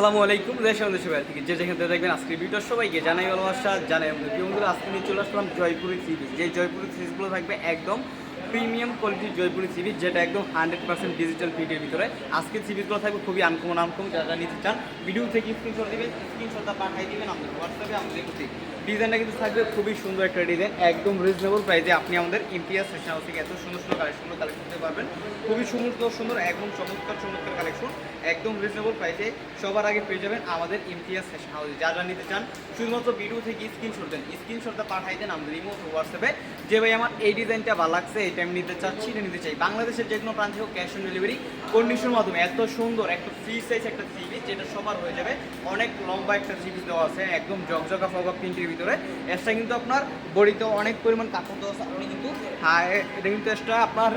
আসসালামু আলাইকুম, দেশ এবং দেশের থেকে যে যেখান থেকে দেখবেন আজকের ভিডিও সবাইকে জানাই ভালোবাসা, জানাই আমাদের বন্ধুরা, আজকে নিয়ে চলে আসলাম জয়পুরের সিরিজ যে জয়পুরের সিরিজগুলো থাকবে একদম প্রিমিয়াম কোয়ালিটির জয়পুরি সিরিজ যেটা একদম হান্ড্রেড পার্সেন্ট ডিজিটাল প্রিন্টের ভিতরে। আজকের সিরিজগুলো থাকবে খুবই আনকমন আনকমন যারা নিতে চান ভিডিও থেকে স্ক্রিনশট দিবেন স্ক্রিনশটটা পাঠিয়ে দেবেন, আমাদের হোয়াটসঅ্যাপে আমাদের প্রতি ডিজাইনটা কিন্তু থাকবে খুবই সুন্দর একটা ডিজাইন একদম রিজনেবল প্রাইসে আপনি আমাদের ইমপিএস ফ্যাশন হাউস থেকে এত সুন্দর সুন্দর কালেকশনগুলো কালেক্ট করতে পারবেন। খুবই সুন্দর সুন্দর, একদম চমৎকার চমৎকার কালেকশন একদম রিজনেবল প্রাইসে সবার আগে পেয়ে যাবেন আমাদের ইমটিএস ফ্যাশন হাউসে যা যা নিতে চান, শুধুমাত্র ভিডিও থেকে স্ক্রিনশট দেন। স্ক্রিনশটটা পাঠাই দেন আমাদের ইমো হোয়াটসঅ্যাপে যে ভাই আমার এই ডিজাইনটা ভালো লাগছে, এটা আমি নিতে চাচ্ছি, এটা নিতে চাই। বাংলাদেশের যে কোনো প্রান্তে হোক ক্যাশ অন ডেলিভারি কন্ডিশনের মাধ্যমে। এত সুন্দর একটা ফ্রি সাইজ একটা সিবি যেটা সবার হয়ে যাবে। অনেক লম্বা একটা সিবি দেওয়া আছে, একদম জকজকা ফগা প্রিন্টের ভিতরে। এক্সট্রা কিন্তু আপনার বডিতে অনেক পরিমাণ কাপড় দেওয়া আছে, আপনি কিন্তু হ্যাঁ এটা কিন্তু এক্সট্রা আপনার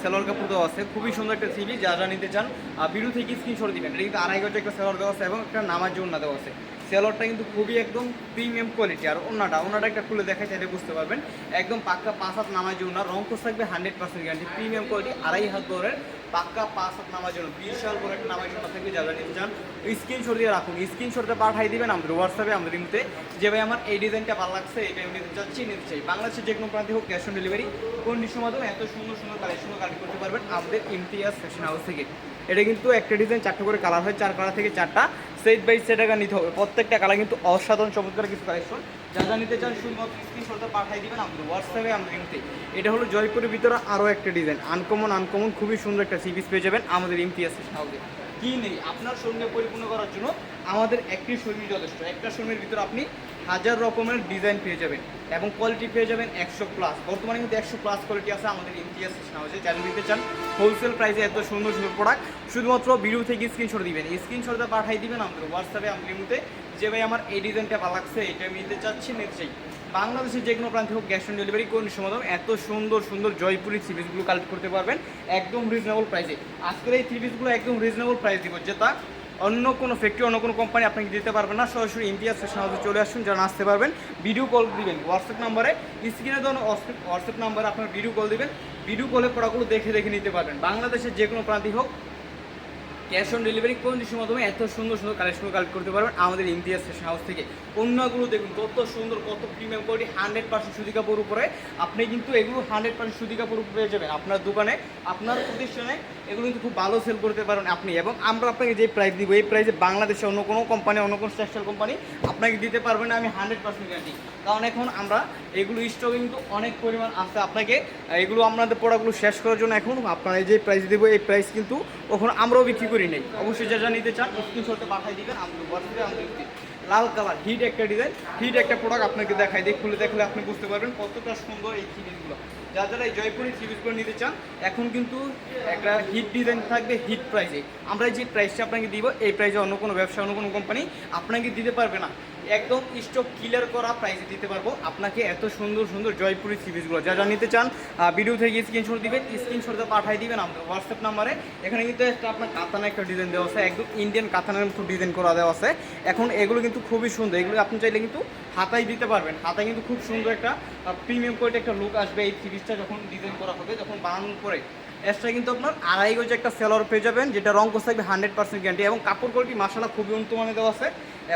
সেলোয়ার কাপড় দেওয়া আছে। খুবই সুন্দর একটা সিবি যা যা নিতে চান ভিডিও থেকে স্ক্রিনশট দিবেন। এটা কিন্তু আড়াই গজ একটা সেলোয়ার দেওয়া আছে এবং একটা নামার জন্য দেওয়া আছে। সেলোয়ারটা কিন্তু খুবই একদম প্রিমিয়াম কোয়ালিটি আর ওনাটা ওনাটা একটা খুলে দেখাই, তাহলে বুঝতে পারবেন। একদম পাক্কা পাঁচ হাত নামার জন্য রং কোর্স থাকবে hundred percent guarantee premium quality আড়াই হাত দরের পাক্কা পাঁচ হাত নামার জন্য বিশাল বড় একটা নামার জন্য থাকবে, যারা নিতে চান স্ক্রিনশট দিয়ে রাখুন। স্ক্রিনশটটা পাঠাই দিবেন আমাদের হোয়াটসঅ্যাপে আমাদের ইমতে যে ভাই, আমার এই ডিজাইনটা ভালো লাগছে এটা আমি নিতে চাচ্ছি, নিতে চাই। বাংলাদেশের যে কোনো প্রান্তে হোক ক্যাশ অন ডেলিভারি কন্ডিশন মাধ্যমে এত সুন্দর সুন্দর কালেকশন কালেক্ট করতে পারবেন আমাদের ইমতিয়াজ ফ্যাশন হাউস থেকে। এটা কিন্তু একটা ডিজাইন চারটা করে কালার হয়, চার কালার থেকে চারটা। সেট বাই সেট টাকা নিতে হবে। প্রত্যেকটা কালার কিন্তু অসাধারণ, চমৎকার কিছু কালেকশন যা যা নিতে চান শুধুমাত্র পাঠিয়ে দিবেন, আমাদের হোয়াটসঅ্যাপে আমাদের ইমতে এটা হলো জয়পুরের ভিতরে আরও একটা ডিজাইন আনকমন আনকমন খুবই সুন্দর একটা সিবিস পেয়ে যাবেন আমাদের ইমতিয়াজ সাউদে কি নেই? আপনার সঙ্গে পরিপূর্ণ করার জন্য আমাদের একটি শরীর যথেষ্ট। একটা শরীরের ভিতরে আপনি হাজার রকমের ডিজাইন পেয়ে যাবেন এবং কোয়ালিটি পেয়ে যাবেন একশো প্লাস বর্তমানে কিন্তু একশো প্লাস কোয়ালিটি আছে আমাদের ইমতিয়াজ ফ্যাশন হাউসে যারা নিতে চান হোলসেল প্রাইসে এত সুন্দর সুন্দর প্রোডাক্ট শুধুমাত্র ভিডিও থেকে স্ক্রিনশট দিবেন। স্ক্রিনশটটা পাঠিয়ে দিবেন আমাদের হোয়াটসঅ্যাপে আমাদের মধ্যে যে ভাই আমার এই ডিজাইনটা ভালো লাগছে, এটা আমি নিতে চাচ্ছি নিতে চাই বাংলাদেশের যে কোনো প্রান্তে হোক ক্যাশ অন ডেলিভারি কোন সমাধান এত সুন্দর সুন্দর জয়পুরি সিরিজগুলো কালেক্ট করতে পারবেন একদম রিজনেবল প্রাইসে আজকের এই সিরিজগুলো একদম রিজনেবল প্রাইস দিব, যেটা অন্য কোনো ফ্যাক্টরি অন্য কোনো কোম্পানি আপনাকে দিতে পারবে না। সরাসরি ইন্ডিয়া ফ্যাশন হাউসে চলে আসুন, যারা আসতে পারবেন ভিডিও কল দিবেন। হোয়াটসঅ্যাপ নাম্বারে স্ক্রিনে ধরুন হোয়াটসঅ্যাপ নাম্বারে আপনার ভিডিও কল দিবেন। ভিডিও কলে পড়াগুলো দেখে দেখে নিতে পারবেন। বাংলাদেশের যে কোনো প্রান্তি হোক ক্যাশ অন ডেলিভারি কোন কন্ডিশন মাধ্যমে এত সুন্দর সুন্দর কালেকশন কালেক্ট করতে পারবেন? আমাদের ইমতিয়াজ ফ্যাশন হাউস থেকে। অন্যগুলো দেখুন, কত সুন্দর, কত প্রিমিয়াম কোয়ালিটি হান্ড্রেড পার্সেন্ট সুদি কাপড় উপরে। আপনি কিন্তু এগুলো হান্ড্রেড পার্সেন্ট সুদি কাপড় উপরে পেয়ে যাবেন। আপনার দোকানে, আপনার প্রতিষ্ঠানে, এগুলো কিন্তু খুব ভালো সেল করতে পারেন আপনি। এবং আমরা আপনাকে যে প্রাইস দিব, এই প্রাইসে বাংলাদেশে অন্য কোনো কোম্পানি অন্য কোনো টেক্সটাইল কোম্পানি আপনাকে দিতে পারবে না, আমি হান্ড্রেড পার্সেন্ট গ্যারান্টি কারণ এখন আমরা এগুলো স্টক কিন্তু অনেক পরিমাণ আছে। আপনাকে, এগুলো আপনাদের প্রোডাক্টগুলো শেষ করার জন্য এখন আপনারা যে প্রাইস দেবো, এই প্রাইস কিন্তু ওখানে আমরাও বিক্রি করি। নেই। অবশ্যই যা যা নিতে চান স্ক্রিনশটে পাঠিয়ে দিবেন আমাদের হোয়াটসঅ্যাপে আমাদের লাল কালার হিট একটা ডিজাইন হিট একটা প্রোডাক্ট আপনাকে দেখাই দিই, খুলে দেখলে আপনি বুঝতে পারবেন কতটা সুন্দর এই সিরিজগুলো যা যারা এই জয়পুরি সিরিজগুলো নিতে চান, এখন কিন্তু একটা হিট ডিজাইন থাকবে হিট প্রাইসে আমরা যে প্রাইসটা আপনাকে দিব, এই প্রাইসে অন্য কোনো ব্যবসা, অন্য কোনো কোম্পানি আপনাকে দিতে পারবে না। একদম স্টক ক্লিয়ার করা প্রাইসে দিতে পারব। আপনাকে এত সুন্দর সুন্দর জয়পুরি সিরিজগুলো যা যা নিতে চান ভিডিও থেকে স্ক্রিনশট দিবেন স্ক্রিনশটটা পাঠিয়ে দিবেন আমাদের হোয়াটসঅ্যাপ নাম্বারে এখানে কিন্তু একটা আপনার কাতানা একটা ডিজাইন দেওয়া আছে, একদম ইন্ডিয়ান কাতানার মতো ডিজাইন করা দেওয়া আছে। এখন এগুলো কিন্তু খুবই সুন্দর, এগুলো আপনি চাইলে কিন্তু হাতায় দিতে পারবেন। হাতায় কিন্তু খুব সুন্দর একটা প্রিমিয়াম কোয়ালিটি একটা লুক আসবে এই সিরিজটা যখন ডিজাইন করা হবে, যখন বানানোর পরে। এক্সট্রা কিন্তু আপনার আড়াই গজ একটা সেলর পেয়ে যাবেন, যেটা রং কোর্স থাকবে হান্ড্রেড পার্সেন্ট গ্যারান্টি এবং কাপড় কোয়ালিটি মাসালা খুবই উন্নত মানে দেওয়া আছে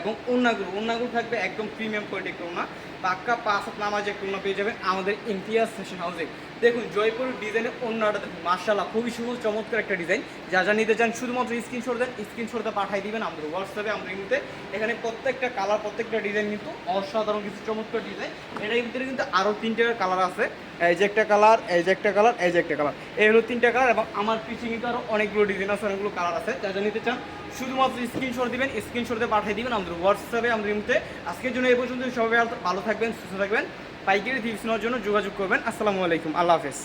এবং উন্নাগুলো উন্নাগুলো থাকবে একদম প্রিমিয়াম কোয়ালিটি উন্না পাক্কা পাঁচ হাত নামাজ একটা উন্না পেয়ে যাবেন আমাদের ইমতিয়াজ ফ্যাশন হাউসে দেখুন জয়পুর ডিজাইনের অন্যটা দেখুন মার্শাল্লাহ খুবই সুন্দর চমৎকার একটা ডিজাইন যা যা নিতে চান শুধুমাত্র স্ক্রিনশট দেন স্ক্রিনশটটা পাঠিয়ে দিবেন আমাদের হোয়াটসঅ্যাপে আমাদের ইমতে। এখানে প্রত্যেকটা কালার প্রত্যেকটা ডিজাইন কিন্তু অসাধারণ কিছু চমৎকার ডিজাইন এটার ভিতরে কিন্তু আরও তিনটে কালার আছে। এই যে একটা কালার এই যে একটা কালার এই যে একটা কালার এই হলো তিনটা কালার এবং আমার পিছিয়ে কিন্তু আরও অনেকগুলো ডিজাইন আছে, অনেকগুলো কালার আছে। যা যা নিতে চান শুধুমাত্র স্ক্রিনশট দিবেন স্ক্রিনশটে পাঠিয়ে দিবেন আমাদের হোয়াটসঅ্যাপে আমাদের ইমতে। আজকের জন্য এই পর্যন্ত সবাই ভালো থাকবেন, সুস্থ থাকবেন। পাইকারি টিপস নেওয়ার জন্য যোগাযোগ করবেন। আসসালামু আলাইকুম, আল্লাহ হাফেজ।